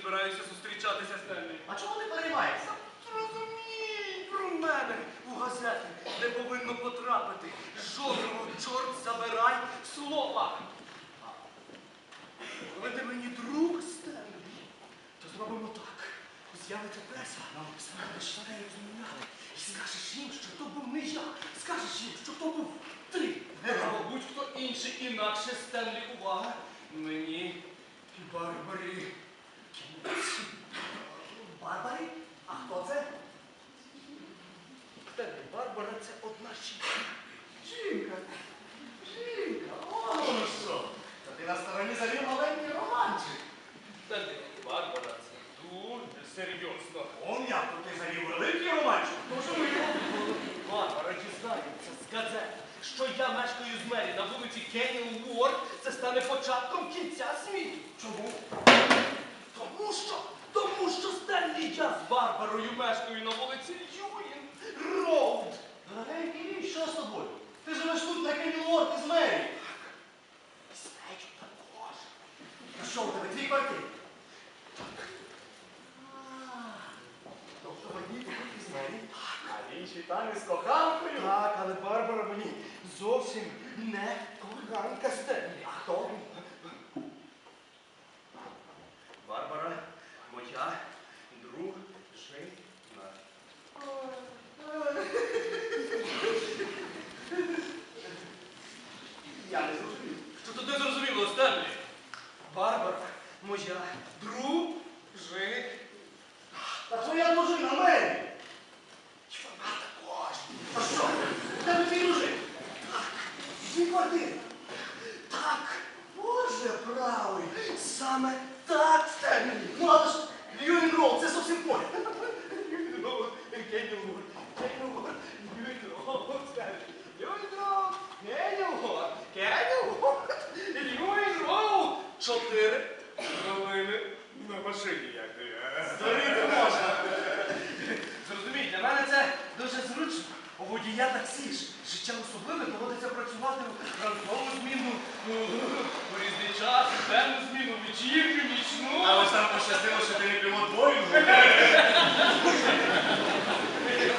збираюся зустрічатися Стенлі. А чому ти переймаєшся? Зрозумій про мене у газети, не повинно потрапити. Жодного чорт забирай слова. Коли ти мені друг Стенлі, то зробимо так. З'явиться преса, справи швидко розмовляли. І скажеш їм, що то був не я. Скажеш їм, що то був ти. Або будь-хто інший інакше Стенлі. Увага. Мені і Барбарі. Барбари? А хто це? Стенлі, Барбара це одна жінка. Жінка. Жінка. О, ну що? Та ти на стороні завів маленький романчик. Стенлі, Барбара це дуже серйозно. Он як то ти завів великий романчик? Може, ми його Барбара дізнається з газет, що я мешкаю з Мері на вулиці Кенніл Уорд, це стане початком кінця світу. Чому? Тому що, тому що Стенлі з мешкаю на вулиці Юїн Роуд. Дорогенький, що з тобою? Ти живеш тут на Кенілорд із Мері. Стечу також. А що у тебе дві квартири? А, Тобто одній тут із Мері, а там із коханкою. Так, але Барбара мені зовсім не коханка Стенлі. А хто моя дружина. Я не зрозумів. Що тут не зрозуміло, Стенлі? Барбара, моя дружина. Та твоя дружина Мері. І вона також. А що? У тебе твій дружин? Так. Дві квартири. Так. Боже правий. Саме так, Стенлі. Ну, але ж Юін Роуд, це зовсім поряд. Чотири хвилини на машині, як ти. Здоріти можна. Зрозумій, для мене це дуже зручно. У водія таксі ж життя особливе доводиться працювати в ранкову зміну, у у різний час, денну зміну, вечірню, нічну. Але ж там пощастило, що ти не пілот Боїнгу.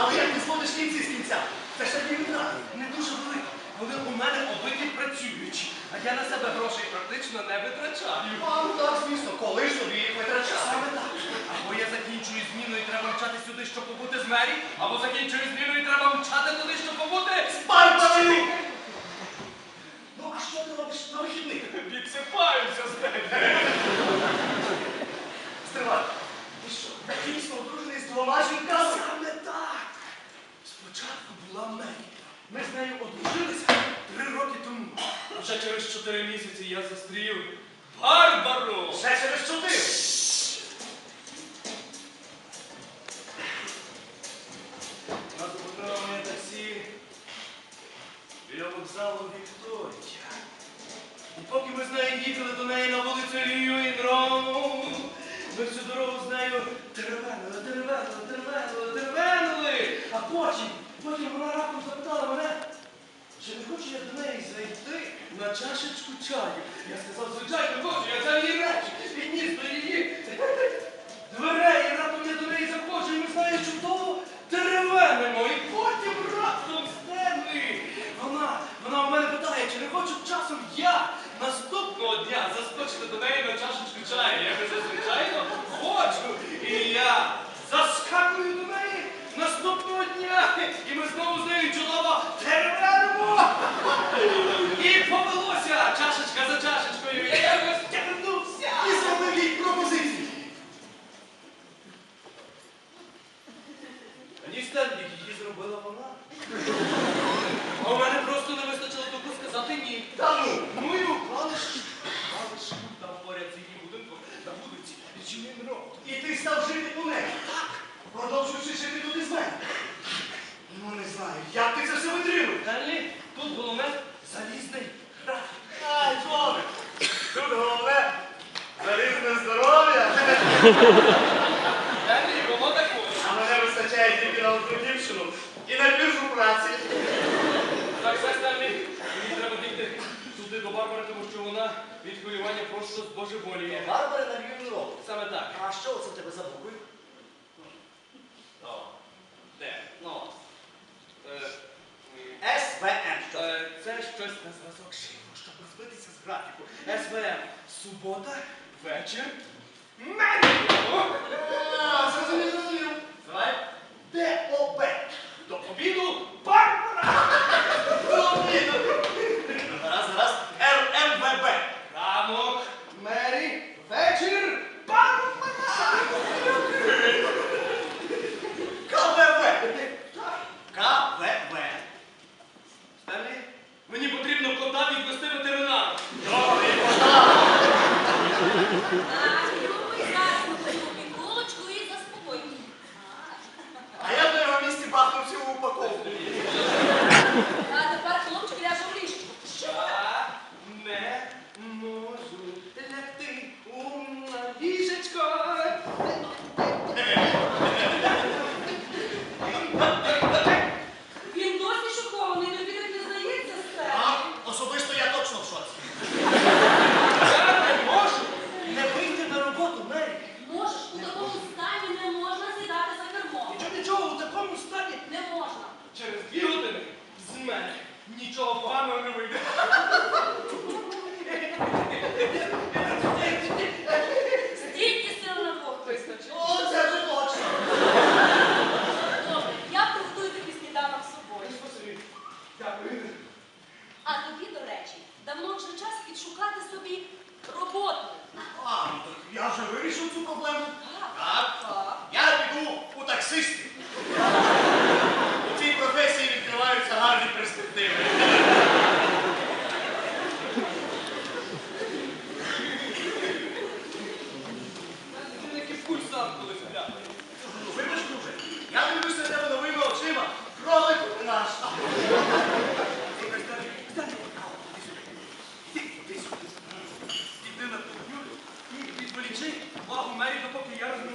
Але як ти зводиш кінці з кінця? Це ж тобі війна. Не дуже велика. Вони у мене обидві працюючі, а я на себе грошей практично не витрачаю. А, ну так, звісно, коли ж тобі їх витрачати? Саме так. Або я закінчую зміну і треба мчати сюди, щоб побути з мері, або закінчую зміну і треба мчати туди, щоб побути з Барбарою! Ну, а що ти робиш на вихідних? Відсипаюся з тебе. Стривай. Ти що, дійсно одружений з двома жінками? Саме так. Спочатку була Мері. Ми з нею одружилися три роки тому. А вже через чотири місяці я застрів Барбару. Ще через чотири. Нас зупинило моє таксі біля вокзалу Вікторія. І поки ми з нею їхали до неї на вулицю Льюін Роу, ми всю дорогу з нею теревенили, теревенили, теревенили, теревенили. А потім, потім вона раптом запитала мене, чи не хочу я до неї зайти на чашечку чаю. Я сказав, звичайно, хочу, я взяв її речі, відніс до її За різне здоров'я. А мене вистачає тільки на одну дівчину і на біржу праці. Так, все там мені треба бігти сюди до Барбари, тому що вона від хвилювання просто збожеволіє. Барбари на Львів Саме так. А що це тебе забули? графіку. СВМ субота, вечір. Меню! Зрозумів, зрозумів. Давай. ДОБ. До обіду Барбара! До обіду. Раз, раз. РМВБ. Ранок. Мері. Вечір. Барбара! КВВ. КВВ. Мені потрібно кота відвести на aqui.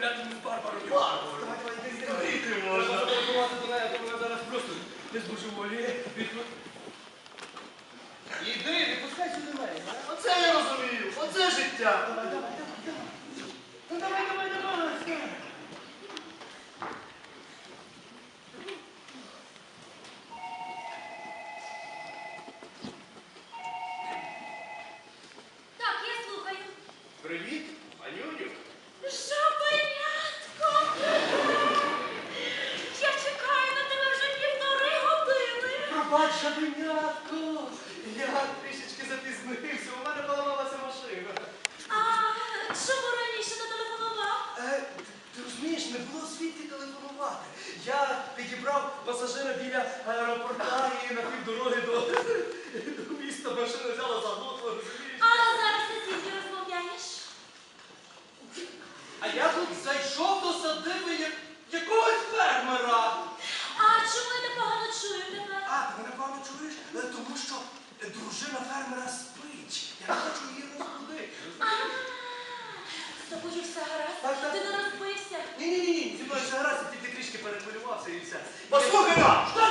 домовлятиму з Барбарою. Барбарою! Ти можна. Треба запропонувати до неї, то вона зараз просто не збожеволіє. плаче винятку. Я трішечки запізнився, у мене поламалася машина. А чому раніше не телефонував? Е, ти розумієш, не було звідки телефонувати. Я підібрав пасажира біля аеропорта і на півдороги до. трішки перехвилювався і все. Послухай, нам!